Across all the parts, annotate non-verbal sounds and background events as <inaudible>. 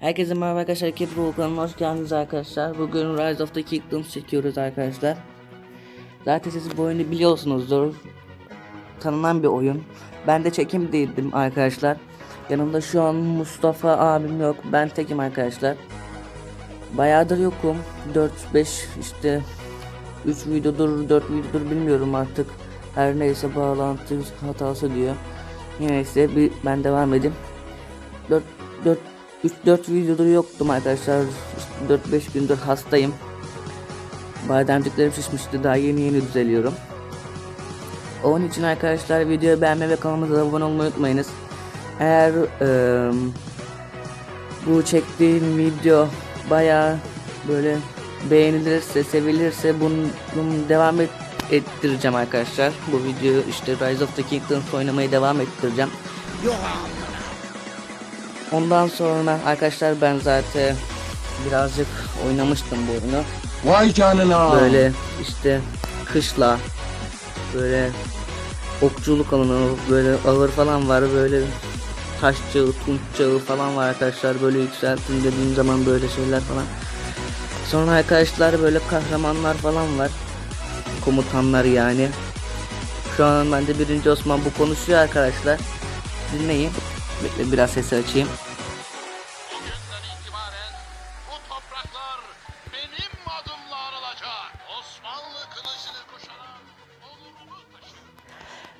Herkese merhaba arkadaşlar. Kid kanalına hoş geldiniz arkadaşlar. Bugün Rise of the Kingdoms çekiyoruz arkadaşlar. Zaten siz bu oyunu biliyorsunuzdur. Tanınan bir oyun. Ben de çekim değildim arkadaşlar. Yanımda şu an Mustafa abim yok. Ben tekim arkadaşlar. Bayağıdır yokum. 4-5 işte 3 videodur 4 videodur bilmiyorum artık. Her neyse bağlantı hatası diyor. Neyse bir ben devam edeyim. 4 4 3 4 videodur yoktum arkadaşlar. 4 5 gündür hastayım. Bademciklerim şişmişti. Daha yeni yeni düzeliyorum. Onun için arkadaşlar videoyu beğenmeyi ve kanalımıza abone olmayı unutmayınız. Eğer eee, bu çektiğim video baya böyle beğenilirse, sevilirse bunu, bunu devam et, ettireceğim arkadaşlar. Bu videoyu işte Rise of the Kingdoms oynamaya devam ettireceğim. Ondan sonra arkadaşlar ben zaten birazcık oynamıştım bu oyunu. Vay canına. Böyle işte kışla böyle okçuluk alanı böyle ağır falan var böyle taş çağı, tunç çağı falan var arkadaşlar böyle yükseltin dediğim zaman böyle şeyler falan. Sonra arkadaşlar böyle kahramanlar falan var. Komutanlar yani. Şu an bende birinci Osman bu konuşuyor arkadaşlar. Dinleyin. Bekle biraz sesi açayım.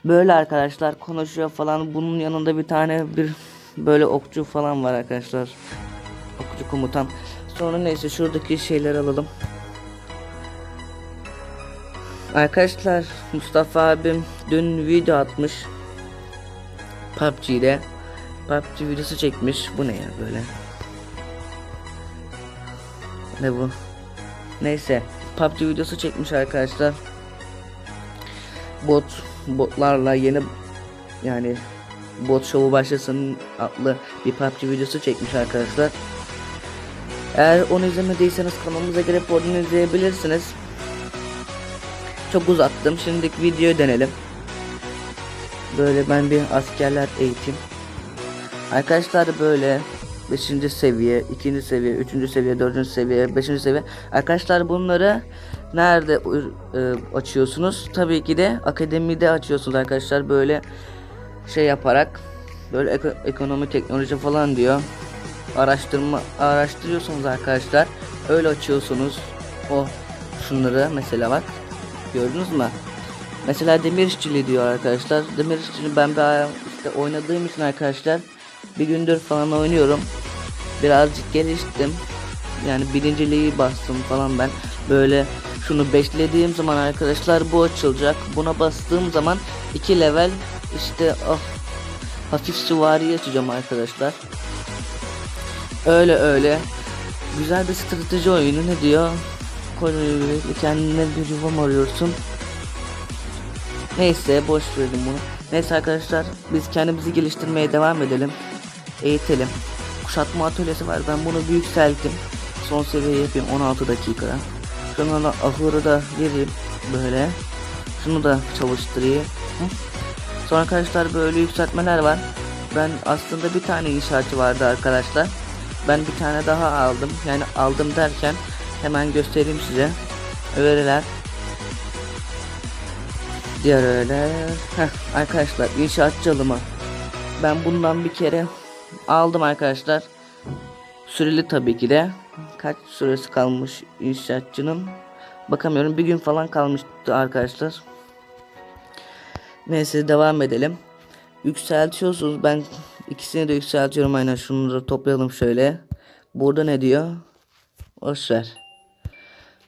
Böyle arkadaşlar konuşuyor falan. Bunun yanında bir tane bir böyle okçu falan var arkadaşlar. Okçu komutan. Sonra neyse şuradaki şeyleri alalım. Arkadaşlar Mustafa abim dün video atmış. PUBG'de. PUBG videosu çekmiş. Bu ne ya böyle? Ne bu? Neyse. PUBG videosu çekmiş arkadaşlar bot botlarla yeni yani bot şovu başlasın adlı bir PUBG videosu çekmiş arkadaşlar. Eğer onu izlemediyseniz kanalımıza girip oradan izleyebilirsiniz. Çok uzattım. Şimdilik videoyu denelim. Böyle ben bir askerler eğitim. Arkadaşlar böyle 5. seviye, 2. seviye, 3. seviye, 4. seviye, 5. seviye. Arkadaşlar bunları nerede e, açıyorsunuz? Tabii ki de akademide açıyorsunuz arkadaşlar. Böyle şey yaparak böyle eko- ekonomi teknoloji falan diyor. Araştırma araştırıyorsunuz arkadaşlar. Öyle açıyorsunuz. O şunları mesela bak. Gördünüz mü? Mesela demir işçiliği diyor arkadaşlar. Demir işçiliği ben bir işte oynadığım için arkadaşlar bir gündür falan oynuyorum. Birazcık geliştim. Yani birinciliği bastım falan ben. Böyle şunu beşlediğim zaman arkadaşlar bu açılacak. Buna bastığım zaman iki level işte ah hafif süvari açacağım arkadaşlar. Öyle öyle. Güzel bir strateji oyunu ne diyor? Kendine bir yuvam arıyorsun. Neyse boş verelim bunu. Neyse arkadaşlar biz kendimizi geliştirmeye devam edelim. Eğitelim. Kuşatma atölyesi var ben bunu bir yükselttim. Son seviye yapayım 16 dakika. Şuna da ahırı da vereyim böyle. Şunu da çalıştırayım. Hı? Sonra arkadaşlar böyle yükseltmeler var. Ben aslında bir tane inşaatçı vardı arkadaşlar. Ben bir tane daha aldım. Yani aldım derken hemen göstereyim size. Öyleler. Diğer öyle. Heh, arkadaşlar inşaatçı alımı. Ben bundan bir kere aldım arkadaşlar. Süreli tabii ki de. Kaç süresi kalmış inşaatçının? Bakamıyorum. Bir gün falan kalmıştı arkadaşlar. Neyse devam edelim. Yükseltiyorsunuz. Ben ikisini de yükseltiyorum. Aynen şunu da toplayalım şöyle. Burada ne diyor? Boş ver.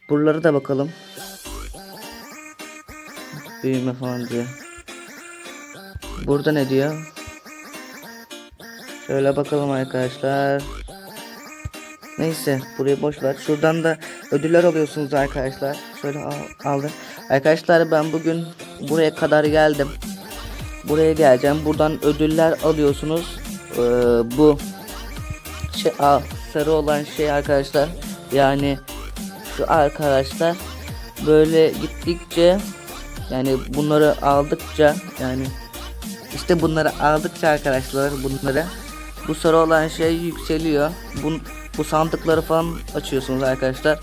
Buraları da bakalım. Büyüme falan diyor. Burada ne diyor? Şöyle bakalım arkadaşlar. Neyse burayı boş ver. Şuradan da ödüller alıyorsunuz arkadaşlar. Şöyle al, aldım. Arkadaşlar ben bugün buraya kadar geldim. Buraya geleceğim. Buradan ödüller alıyorsunuz. Ee, bu şey aa, sarı olan şey arkadaşlar. Yani şu arkadaşlar böyle gittikçe yani bunları aldıkça yani işte bunları aldıkça arkadaşlar bunları bu sarı olan şey yükseliyor. Bu, bu sandıkları falan açıyorsunuz arkadaşlar.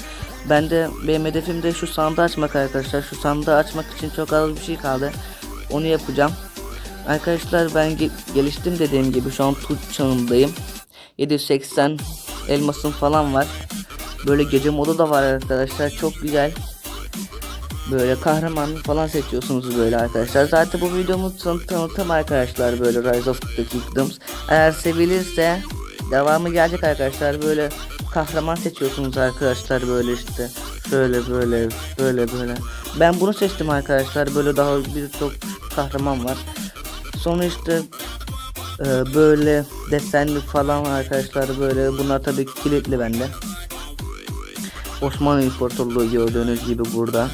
Ben de benim hedefim de şu sandığı açmak arkadaşlar. Şu sandığı açmak için çok az bir şey kaldı. Onu yapacağım. Arkadaşlar ben ge- geliştim dediğim gibi şu an tut çağındayım. 780 elmasım falan var. Böyle gece modu da var arkadaşlar. Çok güzel. Böyle kahraman falan seçiyorsunuz böyle arkadaşlar. Zaten bu videomun tanı- tanıtım arkadaşlar böyle Rise of the Kingdoms. Eğer sevilirse devamı gelecek arkadaşlar. Böyle kahraman seçiyorsunuz arkadaşlar böyle işte. Şöyle böyle böyle böyle. Ben bunu seçtim arkadaşlar. Böyle daha birçok kahraman var. Sonra işte e, böyle desenli falan arkadaşlar böyle bunlar tabii ki kilitli bende. Osmanlı İmparatorluğu gördüğünüz gibi burada.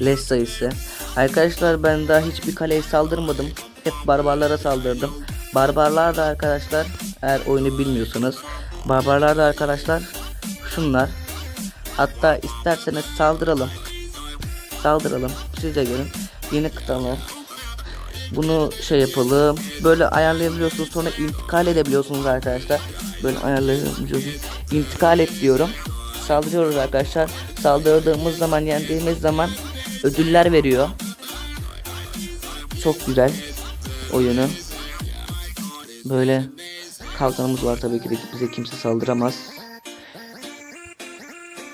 Leş sayısı. Arkadaşlar ben daha hiçbir kaleye saldırmadım. Hep barbarlara saldırdım. Barbarlar da arkadaşlar eğer oyunu bilmiyorsanız. Barbarlar da arkadaşlar şunlar. Hatta isterseniz saldıralım. Saldıralım. Siz de görün. Yeni kıtalar. Bunu şey yapalım. Böyle ayarlayabiliyorsunuz. Sonra intikal edebiliyorsunuz arkadaşlar. Böyle ayarlayabiliyorsunuz. İntikal et diyorum. Saldırıyoruz arkadaşlar. Saldırdığımız zaman yendiğimiz zaman ödüller veriyor. Çok güzel oyunu. Böyle kalkanımız var tabii ki de bize kimse saldıramaz.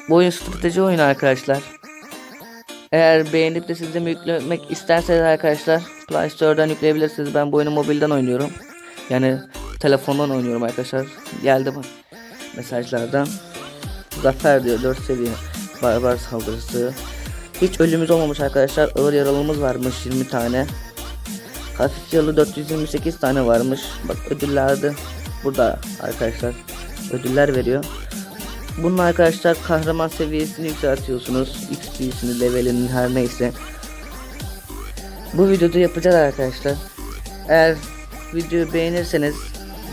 Bu oyun strateji oyunu arkadaşlar. Eğer beğenip de siz de yüklemek isterseniz arkadaşlar Play Store'dan yükleyebilirsiniz. Ben bu oyunu mobilden oynuyorum. Yani telefondan oynuyorum arkadaşlar. Geldi bak mesajlardan. Zafer diyor 4 seviye barbar saldırısı. Hiç ölümümüz olmamış arkadaşlar. Ağır yaralımız varmış 20 tane. Hafif yaralı 428 tane varmış. Bak ödüllerde burada arkadaşlar. Ödüller veriyor. Bunun arkadaşlar kahraman seviyesini yükseltiyorsunuz. XP'sini, levelinin her neyse. Bu videoda yapacağız arkadaşlar. Eğer videoyu beğenirseniz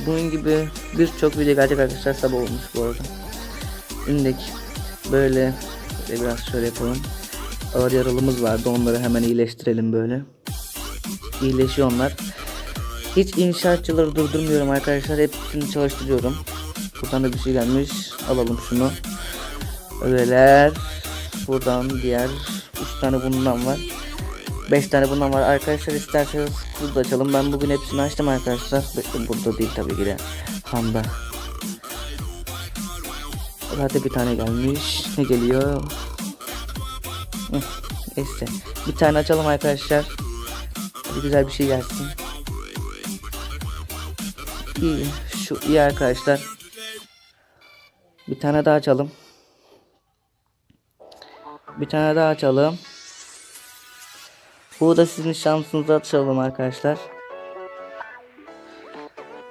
bunun gibi birçok video gelecek arkadaşlar sabah olmuş bu arada. Şimdilik böyle biraz şöyle yapalım. Ağır yaralımız vardı onları hemen iyileştirelim böyle. İyileşiyor onlar. Hiç inşaatçıları durdurmuyorum arkadaşlar. Hepsini çalıştırıyorum. Buradan da bir şey gelmiş. Alalım şunu. Öyleler. Buradan diğer 3 tane bundan var. 5 tane bundan var. Arkadaşlar isterseniz burada açalım. Ben bugün hepsini açtım arkadaşlar. Burada değil tabii ki de. Handa. Zaten bir tane gelmiş. Ne geliyor? Neyse. Bir tane açalım arkadaşlar. Hadi güzel bir şey gelsin. İyi. Şu iyi arkadaşlar. Bir tane daha açalım. Bir tane daha açalım. Bu da sizin şansınıza açalım arkadaşlar.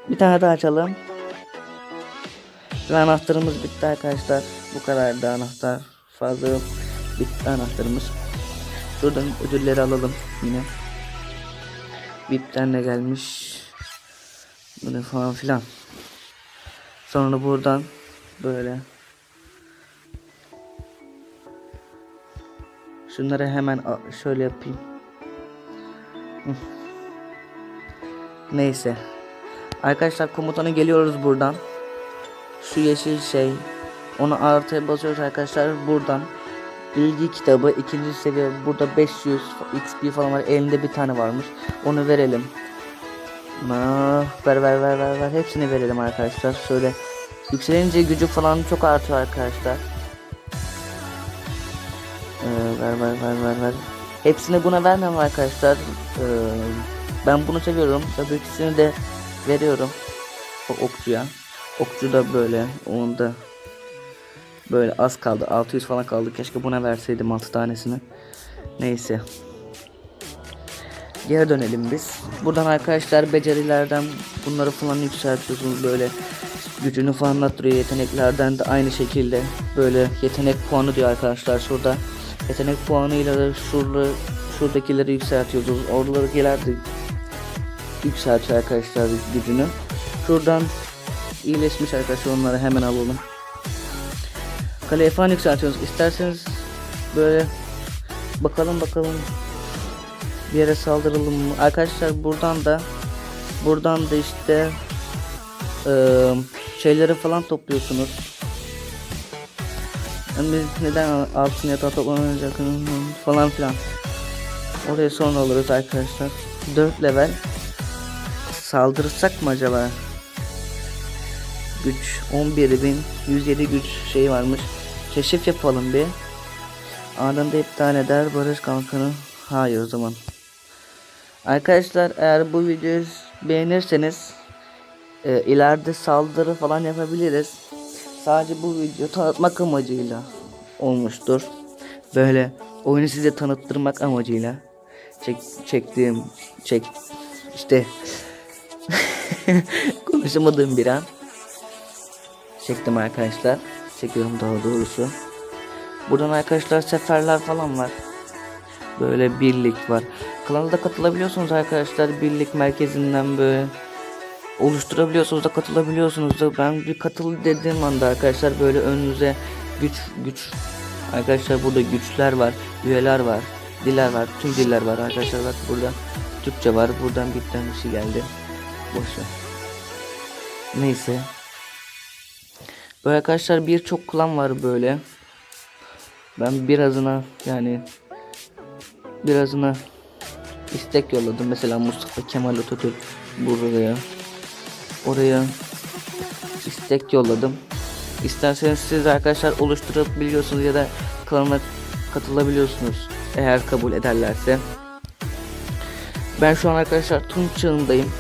Bir tane daha açalım. Ve anahtarımız bitti arkadaşlar. Bu kadar da anahtar. Fazla yok. Bitti anahtarımız. Şuradan ödülleri alalım yine. VIP'ten de gelmiş. Böyle falan filan. Sonra buradan böyle. Şunları hemen şöyle yapayım. Neyse. Arkadaşlar komutana geliyoruz buradan. Şu yeşil şey. Onu artıya basıyoruz arkadaşlar buradan. Bilgi kitabı ikinci seviye burada 500 XP falan var. Elinde bir tane varmış. Onu verelim. Ver ver ver ver ver. Hepsini verelim arkadaşlar. Şöyle yükselince gücü falan çok artıyor arkadaşlar. Ee, ver ver ver ver ver. Hepsini buna vermem arkadaşlar. Ee, ben bunu seviyorum. Tabii ikisini de veriyorum. O okçuya. Okçu da böyle. Onu da Böyle az kaldı. 600 falan kaldı. Keşke buna verseydim 6 tanesini. Neyse. Geri dönelim biz. Buradan arkadaşlar becerilerden bunları falan yükseltiyorsunuz böyle. Gücünü falan arttırıyor yeteneklerden de aynı şekilde. Böyle yetenek puanı diyor arkadaşlar şurada. Yetenek puanıyla da şurada şuradakileri yükseltiyoruz. Oradakiler de yükseltiyor arkadaşlar gücünü. Şuradan iyileşmiş arkadaşlar onları hemen alalım. Kaleye falan yükseltiyoruz. İsterseniz böyle bakalım bakalım bir yere saldıralım mı? Arkadaşlar buradan da buradan da işte eee, şeyleri falan topluyorsunuz. Yani biz neden altın yatağı toplanacak falan filan. Oraya sonra alırız arkadaşlar. 4 level. Saldırırsak mı acaba? Güç 11.107 güç şey varmış. Keşif yapalım bir. Anında iptal eder barış kalkanı. Hayır o zaman. Arkadaşlar eğer bu videoyu beğenirseniz e, ileride saldırı falan yapabiliriz. Sadece bu video tanıtmak amacıyla olmuştur. Böyle oyunu size tanıttırmak amacıyla çek, çektiğim çek işte <laughs> konuşamadığım bir an çektim arkadaşlar. Çekiyorum daha doğrusu. Buradan arkadaşlar seferler falan var. Böyle birlik var. Klana da katılabiliyorsunuz arkadaşlar. Birlik merkezinden böyle oluşturabiliyorsunuz da katılabiliyorsunuz da. Ben bir katıl dediğim anda arkadaşlar böyle önünüze güç güç arkadaşlar burada güçler var, üyeler var, diller var, tüm diller var arkadaşlar bak burada Türkçe var. Buradan bir tane bir şey geldi. Boş ver. Neyse. Böyle arkadaşlar birçok klan var böyle. Ben birazına yani birazına istek yolladım. Mesela Mustafa Kemal Atatürk buraya. Oraya istek yolladım. İsterseniz siz arkadaşlar oluşturabiliyorsunuz ya da klana katılabiliyorsunuz. Eğer kabul ederlerse. Ben şu an arkadaşlar Tunç çağındayım.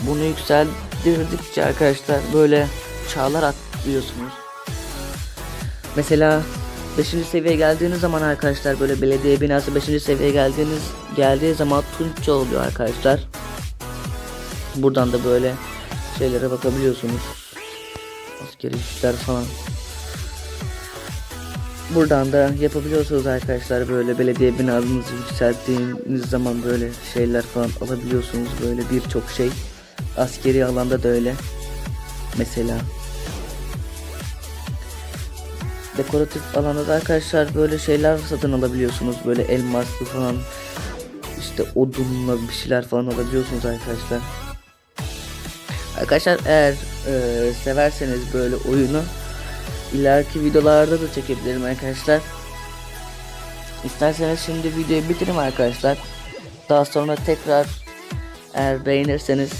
Bunu yükseldirdikçe arkadaşlar böyle çağlar atlıyorsunuz. Mesela 5. seviyeye geldiğiniz zaman arkadaşlar böyle belediye binası 5. seviyeye geldiğiniz geldiği zaman Tunçça oluyor arkadaşlar. Buradan da böyle şeylere bakabiliyorsunuz. Askeri işler falan. Buradan da yapabiliyorsunuz arkadaşlar böyle belediye binanızı yükselttiğiniz zaman böyle şeyler falan alabiliyorsunuz böyle birçok şey. Askeri alanda da öyle. Mesela dekoratif alanda da arkadaşlar böyle şeyler satın alabiliyorsunuz böyle elmaslı falan işte odunla bir şeyler falan alabiliyorsunuz arkadaşlar. Arkadaşlar eğer e, severseniz böyle oyunu ileriki videolarda da çekebilirim arkadaşlar. İsterseniz şimdi videoyu bitirin arkadaşlar. Daha sonra tekrar eğer beğenirseniz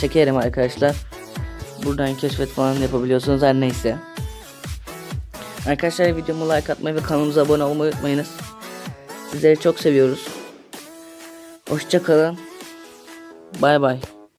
çekerim arkadaşlar. Buradan keşfet falan yapabiliyorsunuz her neyse. Arkadaşlar videomu like atmayı ve kanalımıza abone olmayı unutmayınız. Sizleri çok seviyoruz. Hoşçakalın. Bay bay.